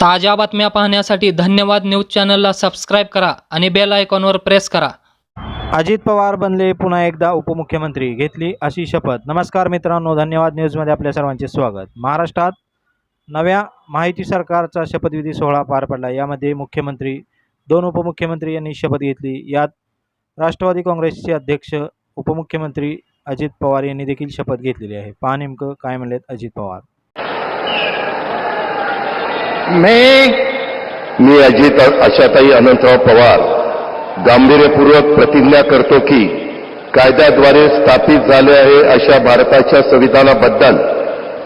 ताज्या बातम्या पाहण्यासाठी धन्यवाद न्यूज चॅनलला सबस्क्राईब करा आणि बेल आयकॉनवर प्रेस करा. अजित पवार बनले पुन्हा एकदा उपमुख्यमंत्री. घेतली अशी शपथ. नमस्कार मित्रांनो धन्यवाद न्यूजमध्ये आपल्या सर्वांचे स्वागत. महाराष्ट्रात नव्या माहिती सरकारचा शपथविधी सोहळा पार पडला. यामध्ये मुख्यमंत्री दोन उपमुख्यमंत्री यांनी शपथ घेतली. यात राष्ट्रवादी काँग्रेसचे अध्यक्ष उपमुख्यमंत्री अजित पवार यांनी देखील शपथ घेतलेली आहे. पहा नेमकं काय म्हणलेत अजित पवार. मैं. मी अजित आशाताई अनंतराव पवार. गांभीर्यपूर्वक प्रतिज्ञा करतो की कायद्याद्वारे स्थापित झाले आहे अशा भारताच्या संविधानाबद्दल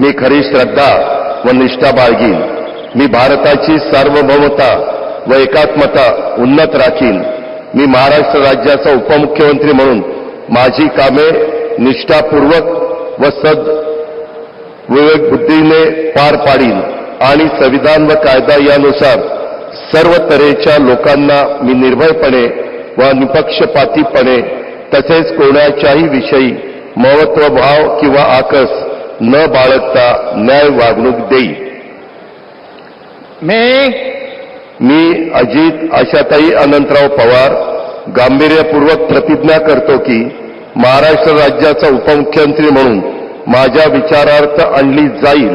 मी खरी श्रद्धा व निष्ठा बाळगीन. मी भारताची सार्वभौमता व एकात्मता उन्नत राखीन. मी महाराष्ट्र राज्याचा उपमुख्यमंत्री म्हणून माझी कामे निष्ठापूर्वक व सद विवेक बुद्धीने पार पाडीन. आणि संविधान व कायदा यानुसार सर्व तऱ्हेच्या लोकांना मी निर्भयपणे व निपक्षपातीपणे तसेच कोणाच्याही विषयी महत्वभाव किंवा आकस न बाळगता न्याय वागणूक देईल मैं मी अजित आशाताई अनंतराव पवार गांभीर्यपूर्वक प्रतिज्ञा करतो की महाराष्ट्र राज्याचा उपमुख्यमंत्री म्हणून माझ्या विचारार्थ आणली जाईल.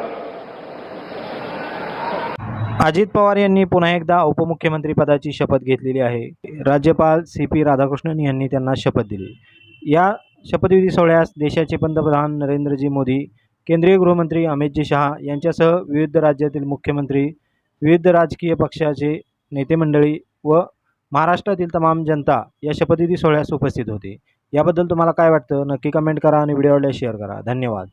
अजित पवार यांनी पुन्हा एकदा उपमुख्यमंत्री पदाची शपथ घेतलेली आहे. राज्यपाल सी पी राधाकृष्णन यांनी त्यांना शपथ दिली. या शपथविधी सोहळ्यास देशाचे पंतप्रधान नरेंद्रजी मोदी केंद्रीय गृहमंत्री अमितजी शहा यांच्यासह विविध राज्यातील मुख्यमंत्री विविध राजकीय पक्षाचे नेते मंडळी व महाराष्ट्रातील तमाम जनता या शपथविधी सोहळ्यास उपस्थित होते. याबद्दल तुम्हाला काय वाटतं? नक्की कमेंट करा आणि व्हिडिओला शेअर करा. धन्यवाद.